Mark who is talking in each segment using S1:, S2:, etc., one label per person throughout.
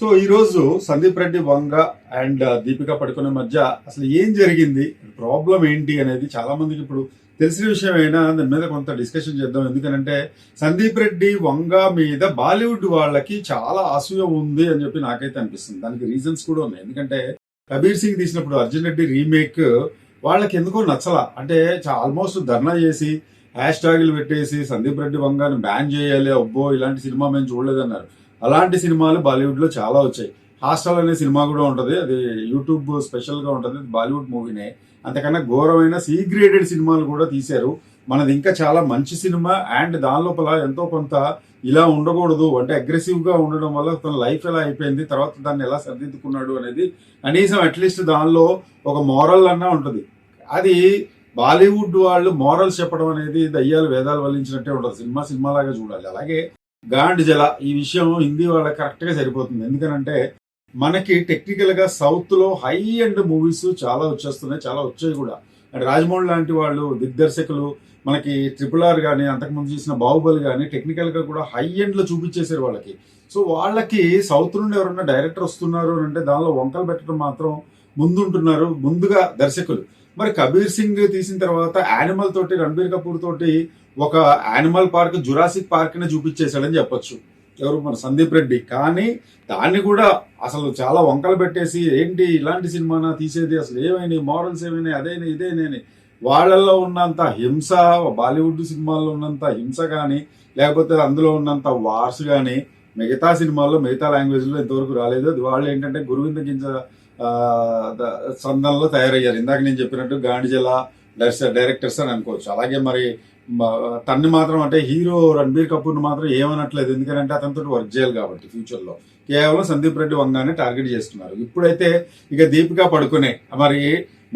S1: So ఈరోజు Sandeep Reddy Vanga and uh, Deepika Padukone మధ్య అసలు ఏం జరిగింది? ప్రాబ్లం ఏంటి అనేది చాలా మందికి ఇప్పుడు తెలిసిన విషయం అయినా దాని మీద కొంత డిస్కషన్ చేద్దాం. ఎందుకంటే సందీప్ రెడ్డి వంగ మీద బాలీవుడ్ వాళ్ళకి చాలా అసూయ ఉంది అని చెప్పి నాకైతే అనిపిస్తుంది. దానికి రీజన్స్ కూడా ఉన్నాయి. ఎందుకంటే కబీర్ సింగ్ తీసినప్పుడు అర్జున్ రెడ్డి రీమేక్ వాళ్ళకి ఎందుకో నచ్చలా. అంటే ఆల్మోస్ట్ ధర్నా చేసి హ్యాష్ ట్యాగులు పెట్టేసి సందీప్ రెడ్డి వంగాని బ్యాన్ చేయాలి అబ్బో ఇలాంటి సినిమా మేము చూడలేదన్నారు. అలాంటి సినిమాలు బాలీవుడ్లో చాలా వచ్చాయి. హాస్టల్ అనే సినిమా కూడా ఉంటుంది. అది యూట్యూబ్ స్పెషల్గా ఉంటుంది. బాలీవుడ్ మూవీనే. అంతకన్నా ఘోరమైన సీ గ్రేడెడ్ సినిమాలు కూడా తీశారు. మనది ఇంకా చాలా మంచి సినిమా. అండ్ దాని లోపల ఎంతో కొంత ఇలా ఉండకూడదు. అంటే అగ్రెసివ్గా ఉండడం వల్ల తన లైఫ్ ఎలా అయిపోయింది తర్వాత దాన్ని ఎలా సరిదిద్దుకున్నాడు అనేది కనీసం అట్లీస్ట్ దానిలో ఒక మోరల్ అన్నా ఉంటుంది. అది బాలీవుడ్ వాళ్ళు మోరల్స్ చెప్పడం అనేది దయ్యాలు వేదాలు వల్లించినట్టే ఉంటుంది. సినిమా సినిమా లాగా చూడాలి. అలాగే గాండ్ జల ఈ విషయం హిందీ వాళ్ళకి కరెక్ట్గా సరిపోతుంది. ఎందుకనంటే మనకి టెక్నికల్గా సౌత్లో హై అండ్ మూవీస్ చాలా వచ్చేస్తున్నాయి చాలా వచ్చాయి కూడా. అంటే రాజమౌళి లాంటి వాళ్ళు దిగ్దర్శకులు మనకి ట్రిపుల్ ఆర్ కానీ అంతకుముందు చేసిన బాహుబలి కానీ టెక్నికల్గా కూడా హై ఎండ్లో చూపించేశారు వాళ్ళకి. సో వాళ్ళకి సౌత్ నుండి ఎవరైనా డైరెక్టర్ వస్తున్నారు అని అంటే దానిలో వంకలు పెట్టడం మాత్రం ముందుంటున్నారు ముందుగా దర్శకులు. మరి కబీర్ సింగ్ తీసిన తర్వాత యానిమల్ తోటి రణబీర్ కపూర్ తోటి ఒక యానిమల్ పార్క్ జురాసిక్ పార్క్ని చూపించేశాడని చెప్పొచ్చు. ఎవరు? మన సందీప్ రెడ్డి. కానీ దాన్ని కూడా అసలు చాలా వంకలు పెట్టేసి ఏంటి ఇలాంటి సినిమానా తీసేది? అసలు ఏమైనాయి? మారల్స్ ఏమైనాయి? అదేనా ఇదేనని వాళ్ళల్లో ఉన్నంత హింస బాలీవుడ్ సినిమాల్లో ఉన్నంత హింస కానీ లేకపోతే అందులో ఉన్నంత వార్స్ కానీ మిగతా సినిమాల్లో మిగతా లాంగ్వేజ్లో ఇంతవరకు రాలేదు. అది వాళ్ళు ఏంటంటే గురువింద గింజ సందంలో తయారయ్యారు. ఇందాక నేను చెప్పినట్టు గాండిజల డైరెక్టర్ డైరెక్టర్స్ అని అనుకోవచ్చు. అలాగే మరి తన్ని మాత్రం అంటే హీరో రణబీర్ కపూర్ని మాత్రం ఏమనట్లేదు. ఎందుకంటే అతనితో వర్క్ చేయాలి కాబట్టి ఫ్యూచర్లో కేవలం సందీప్ రెడ్డి వంగానే టార్గెట్ చేస్తున్నారు. ఇప్పుడైతే ఇక దీపిక పడుకునే మరి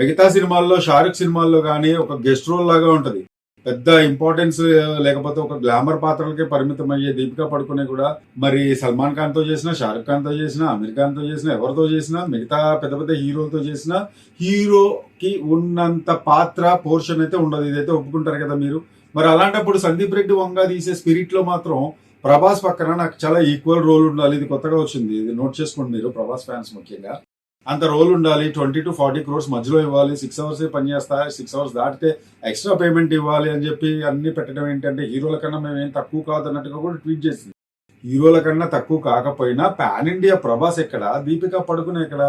S1: మిగతా సినిమాల్లో షారుఖ్ సినిమాల్లో కానీ ఒక గెస్ట్ రోల్ లాగా ఉంటది. పెద్ద ఇంపార్టెన్స్ లేకపోతే ఒక గ్లామర్ పాత్రలకే పరిమితం అయ్యే దీపికా పడుకునే కూడా మరి సల్మాన్ ఖాన్తో చేసినా షారుఖ్ ఖాన్తో చేసినా అమీర్ ఖాన్తో చేసిన ఎవరితో చేసినా మిగతా పెద్ద పెద్ద హీరోలతో చేసినా హీరోకి ఉన్నంత పాత్ర పోర్షన్ అయితే ఉండదు. ఇదైతే ఒప్పుకుంటారు కదా మీరు. మరి అలాంటప్పుడు సందీప్ రెడ్డి వంగ తీసే స్పిరిట్లో మాత్రం ప్రభాస్ పక్కన నాకు చాలా ఈక్వల్ రోల్ ఉండాలి. ఇది కొత్తగా వచ్చింది. ఇది నోట్ చేసుకోండి మీరు ప్రభాస్ ఫ్యాన్స్ ముఖ్యంగా. అంత రోల్ ఉండాలి. ట్వంటీ టు ఫార్టీ క్రోర్స్ మధ్యలో ఇవ్వాలి. సిక్స్ అవర్స్ పనిచేస్తా సిక్స్ అవర్స్ దాటితే ఎక్స్ట్రా పేమెంట్ ఇవ్వాలి అని చెప్పి అన్ని పెట్టడం ఏంటంటే హీరోల కన్నా మేము ఏం తక్కువ కాదు అన్నట్టుగా కూడా ట్వీట్ చేసింది. హీరోల కన్నా తక్కువ కాకపోయినా పాన్ ఇండియా ప్రభాస్ ఎక్కడ? దీపిక పడుకునే ఎక్కడ?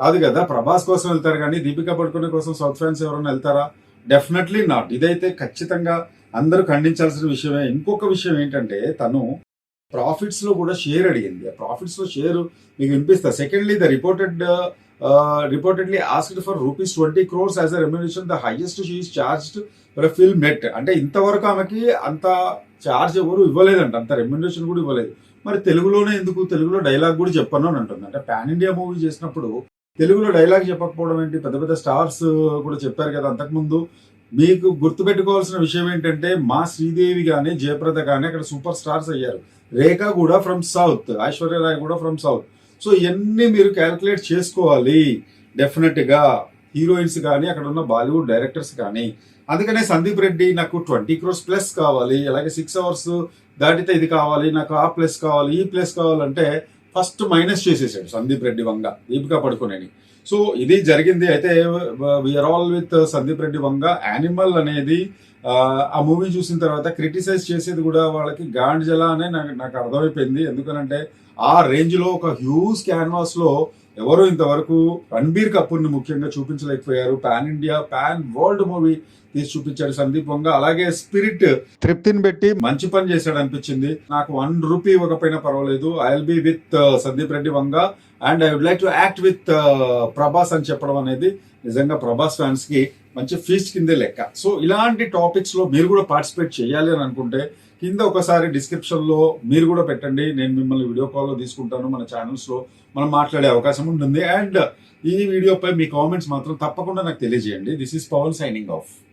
S1: కాదు కదా ప్రభాస్ కోసం వెళ్తారు కానీ దీపిక పడుకునే కోసం సౌత్ ఫ్యాన్స్ ఎవరైనా వెళ్తారా? డెఫినెట్లీ నాట్ ఇదైతే ఖచ్చితంగా అందరూ ఖండించాల్సిన విషయమే. ఇంకొక విషయం ఏంటంటే తను ప్రాఫిట్స్లో కూడా షేర్ అడిగింది. ఆ ప్రాఫిట్స్లో షేర్ మీకు వినిపిస్తా. Secondly the reported reportedly asked for rupees twenty crores as a remuneration the highest she's charged for film net అంటే ఇంతవరకు ఆమెకి అంత చార్జ్ ఎవరు ఇవ్వలేదంట. అంత రెమ్యునేషన్ కూడా ఇవ్వలేదు. మరి తెలుగులోనే ఎందుకు? తెలుగులో డైలాగ్ కూడా చెప్పను అని అంటుంది. అంటే పాన్ ఇండియా మూవీ చేసినప్పుడు తెలుగులో డైలాగ్ చెప్పకపోవడం ఏంటి? పెద్ద పెద్ద స్టార్స్ కూడా చెప్పారు కదా అంతకుముందు. మీకు గుర్తుపెట్టుకోవాల్సిన విషయం ఏంటంటే మా శ్రీదేవి కానీ జయప్రద కానీ అక్కడ సూపర్ స్టార్స్ అయ్యారు. రేఖ కూడా ఫ్రమ్ సౌత్ ఐశ్వర్య రాయ్ కూడా ఫ్రమ్ సౌత్ సో ఇవన్నీ మీరు క్యాల్కులేట్ చేసుకోవాలి. డెఫినెట్గా హీరోయిన్స్ కానీ అక్కడ ఉన్న బాలీవుడ్ డైరెక్టర్స్ కానీ. అందుకనే సందీప్ రెడ్డి నాకు ట్వంటీ క్రోర్స్ ప్లస్ కావాలి. అలాగే సిక్స్ అవర్స్ దాటితే ఇది కావాలి నాకు ఆ ప్లస్ కావాలి ఈ ప్లస్ కావాలంటే ఫస్ట్ మైనస్ చేసేసాడు సందీప్ రెడ్డి వంగ దీపికా పడుకునేని. సో ఇది జరిగింది. అయితే we're all with Sandeep Reddy Vanga. Animal అనేది ఆ, మూవీ చూసిన తర్వాత క్రిటిసైజ్ చేసేది కూడా వాళ్ళకి గాండ్జల అనే నాకు నాకు అర్థమైపోయింది. ఎందుకనంటే ఆ రేంజ్లో ఒక హ్యూజ్ క్యాన్వాస్లో ఎవరు ఇంతవరకు రణబీర్ కపూర్ని ముఖ్యంగా చూపించలేకపోయారు. Pan India pan world movie తీసి చూపించాడు సందీప్ వంగ. అలాగే స్పిరిట్ తృప్తిని పెట్టి మంచి పని చేశాడు అనిపించింది. నాకు వన్ రూపీ ఇవ్వకపోయినా పర్వాలేదు. I will be with Sandeep Reddy Vanga. And I would like to act with Prabhas అని చెప్పడం అనేది నిజంగా ప్రభాస్ ఫ్యాన్స్కి మంచి ఫీస్ట్ కిందే లెక్క. సో ఇలాంటి టాపిక్స్లో మీరు కూడా పార్టిసిపేట్ చేయాలి అని అనుకుంటే కింద ఒకసారి డిస్క్రిప్షన్లో మీరు కూడా పెట్టండి. నేను మిమ్మల్ని వీడియో కాల్లో తీసుకుంటాను మన ఛానల్స్లో. మనం మాట్లాడే అవకాశం ఉంటుంది. అండ్ ఈ వీడియోపై మీ కామెంట్స్ మాత్రం తప్పకుండా నాకు తెలియజేయండి. This is Pavan signing off